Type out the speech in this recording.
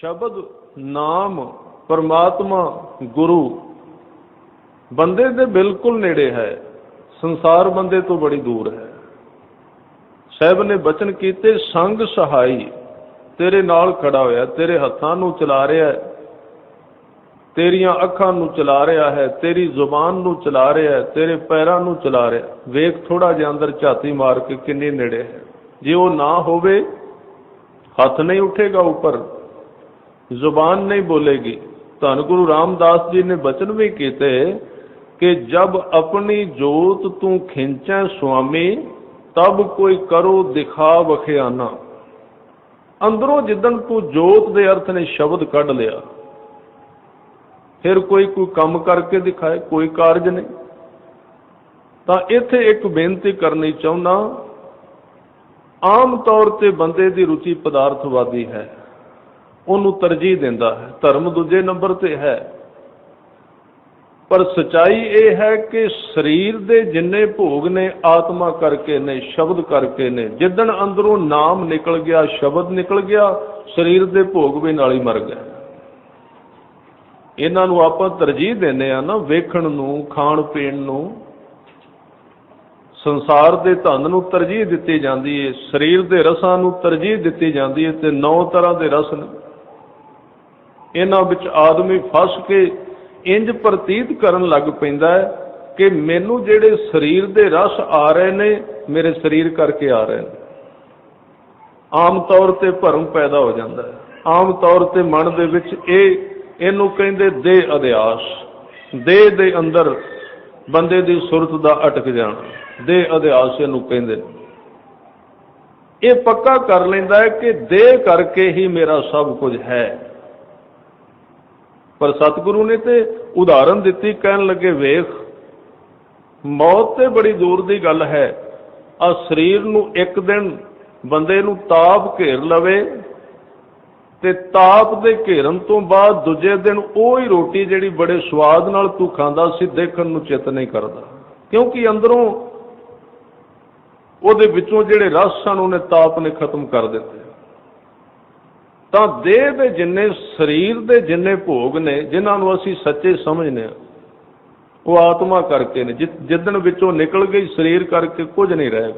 ਸ਼ਬਦ, ਨਾਮ, ਪਰਮਾਤਮਾ, ਗੁਰੂ। ਬੰਦੇ ਦੇ ਬਿਲਕੁਲ ਨੇੜੇ ਹੈ। ਸੰਸਾਰ ਬੰਦੇ ਤੋਂ ਬੜੀ ਦੂਰ ਹੈ। ਸਾਹਿਬ ਨੇ ਬਚਨ ਕੀਤੇ, ਸੰਗ ਸਹਾਈ, ਤੇਰੇ ਨਾਲ ਖੜਾ ਹੋਇਆ, ਤੇਰੇ ਹੱਥਾਂ ਨੂੰ ਚਲਾ ਰਿਹਾ ਹੈ, ਤੇਰੀਆਂ ਅੱਖਾਂ ਨੂੰ ਚਲਾ ਰਿਹਾ ਹੈ, ਤੇਰੀ ਜ਼ੁਬਾਨ ਨੂੰ ਚਲਾ ਰਿਹਾ ਹੈ, ਤੇਰੇ ਪੈਰਾਂ ਨੂੰ ਚਲਾ ਰਿਹਾ ਵੇਖ ਥੋੜਾ ਜਿਹਾ ਅੰਦਰ ਝਾਤੀ ਮਾਰ ਕੇ ਕਿੰਨੇ ਨੇੜੇ ਹੈ। ਜੇ ਉਹ ਨਾ ਹੋਵੇ, ਹੱਥ ਨਹੀਂ ਉੱਠੇਗਾ ਉੱਪਰ। ਜ਼ੁਬਾਨ ਨਹੀਂ ਬੋਲੇਗੀ। ਧੰਨ ਗੁਰੂ ਰਾਮਦਾਸ ਜੀ ਨੇ ਬਚਨ ਵੀ ਕੀਤੇ ਕਿ ਜਬ ਆਪਣੀ ਜੋਤ ਤੂੰ ਖਿੰਚੈ ਸੁਆਮੀ, ਤਬ ਕੋਈ ਕਰੋ ਦਿਖਾ ਵਖਿਆਨਾ। ਅੰਦਰੋਂ ਜਿੱਦਣ ਤੂੰ ਜੋਤ ਦੇ ਅਰਥ ਨੇ ਸ਼ਬਦ ਕੱਢ ਲਿਆ, ਫਿਰ ਕੋਈ ਕੋਈ ਕੰਮ ਕਰਕੇ ਦਿਖਾਏ, ਕੋਈ ਕਾਰਜ ਨਹੀਂ। ਤਾਂ ਇੱਥੇ ਇੱਕ ਬੇਨਤੀ ਕਰਨੀ ਚਾਹੁੰਦਾ, ਆਮ ਤੌਰ ਤੇ ਬੰਦੇ ਦੀ ਰੁਚੀ ਪਦਾਰਥਵਾਦੀ ਹੈ। ਉਹਨੂੰ ਤਰਜੀਹ ਦਿੰਦਾ ਹੈ। ਧਰਮ ਦੂਜੇ ਨੰਬਰ ਤੇ ਹੈ। ਪਰ ਸਚਾਈ ਇਹ ਹੈ ਕਿ ਸਰੀਰ ਦੇ ਜਿੰਨੇ ਭੋਗ ਨੇ, ਆਤਮਾ ਕਰਕੇ ਨੇ, ਸ਼ਬਦ ਕਰਕੇ ਨੇ, ਜਿੱਦਣ ਅੰਦਰੋਂ ਨਾਮ ਨਿਕਲ ਗਿਆ, ਸ਼ਬਦ ਨਿਕਲ ਗਿਆ, ਸਰੀਰ ਦੇ ਭੋਗ ਵੀ ਨਾਲ ਹੀ ਮਰ ਗਏ। ਇਹਨਾਂ ਨੂੰ ਆਪਾਂ ਤਰਜੀਹ ਦਿੰਦੇ ਆ ਨਾ, ਵੇਖਣ ਨੂੰ, ਖਾਣ ਪੀਣ ਨੂੰ। ਸੰਸਾਰ ਦੇ ਧਨ ਨੂੰ ਤਰਜੀਹ ਦਿੱਤੀ ਜਾਂਦੀ ਹੈ ਸਰੀਰ ਦੇ ਰਸਾਂ ਨੂੰ ਤਰਜੀਹ ਦਿੱਤੀ ਜਾਂਦੀ ਹੈ ਤੇ ਨੌ ਤਰ੍ਹਾਂ ਦੇ ਰਸ ਨੇ। ਇਹਨਾਂ ਵਿੱਚ ਆਦਮੀ ਫਸ ਕੇ ਇੰਜ ਪ੍ਰਤੀਤ ਕਰਨ ਲੱਗ ਪੈਂਦਾ ਹੈ ਕਿ ਮੈਨੂੰ ਜਿਹੜੇ ਸਰੀਰ ਦੇ ਰਸ ਆ ਰਹੇ ਨੇ, ਮੇਰੇ ਸਰੀਰ ਕਰਕੇ ਆ ਰਹੇ ਨੇ। ਆਮ ਤੌਰ ਤੇ ਭਰਮ ਪੈਦਾ ਹੋ ਜਾਂਦਾ ਹੈ। ਆਮ ਤੌਰ ਤੇ ਮਨ ਦੇ ਵਿੱਚ ਇਹ, ਇਹਨੂੰ ਕਹਿੰਦੇ ਦੇ ਅਧਿਆਸ। ਦੇਹ ਦੇ ਅੰਦਰ ਬੰਦੇ ਦੀ ਸੁਰਤ ਦਾ ਅਟਕ ਜਾਣਾ। ਦੇ ਅਧਿਆਸ ਇਹਨੂੰ ਕਹਿੰਦੇ ਨੇ। ਇਹ ਪੱਕਾ ਕਰ ਲੈਂਦਾ ਹੈ ਕਿ ਦੇਹ ਕਰਕੇ ਹੀ ਮੇਰਾ ਸਭ ਕੁਝ ਹੈ। ਪਰ ਸਤਿਗੁਰੂ ਨੇ ਤੇ ਉਦਾਹਰਨ ਦਿੱਤੀ, ਕਹਿਣ ਲੱਗੇ, ਵੇਖ, ਮੌਤ ਤੇ ਬੜੀ ਦੂਰ ਦੀ ਗੱਲ ਹੈ। ਆ ਸਰੀਰ ਨੂੰ ਇੱਕ ਦਿਨ ਬੰਦੇ ਨੂੰ ਤਾਪ ਘੇਰ ਲਵੇ ਤੇ ਤਾਪ ਦੇ ਘੇਰਨ ਤੋਂ ਬਾਅਦ ਦੂਜੇ ਦਿਨ ਉਹ ਹੀ ਰੋਟੀ ਜਿਹੜੀ ਬੜੇ ਸਵਾਦ ਨਾਲ ਤੂੰ ਖਾਂਦਾ ਸੀ, ਦੇਖਣ ਨੂੰ ਚਿੱਤ ਨਹੀਂ ਕਰਦਾ। ਕਿਉਂਕਿ ਅੰਦਰੋਂ ਉਹਦੇ ਵਿੱਚੋਂ ਜਿਹੜੇ ਰਸ ਸਨ, ਉਹਨੇ ਤਾਪ ਨੇ ਖਤਮ ਕਰ ਦਿੱਤੇ। ਤਾਂ ਦੇਹ ਦੇ ਜਿੰਨੇ ਸਰੀਰ ਦੇ ਜਿੰਨੇ ਭੋਗ ਨੇ, ਜਿਨ੍ਹਾਂ ਨੂੰ ਅਸੀਂ ਸੱਚੇ ਸਮਝਨੇ ਆ ਉਹ ਆਤਮਾ ਕਰਕੇ ਨੇ। ਜਿੱਦਣ ਵਿੱਚੋਂ ਨਿਕਲ ਗਈ ਸਰੀਰ ਕਰਕੇ ਕੁਝ ਨਹੀਂ ਰਹਿ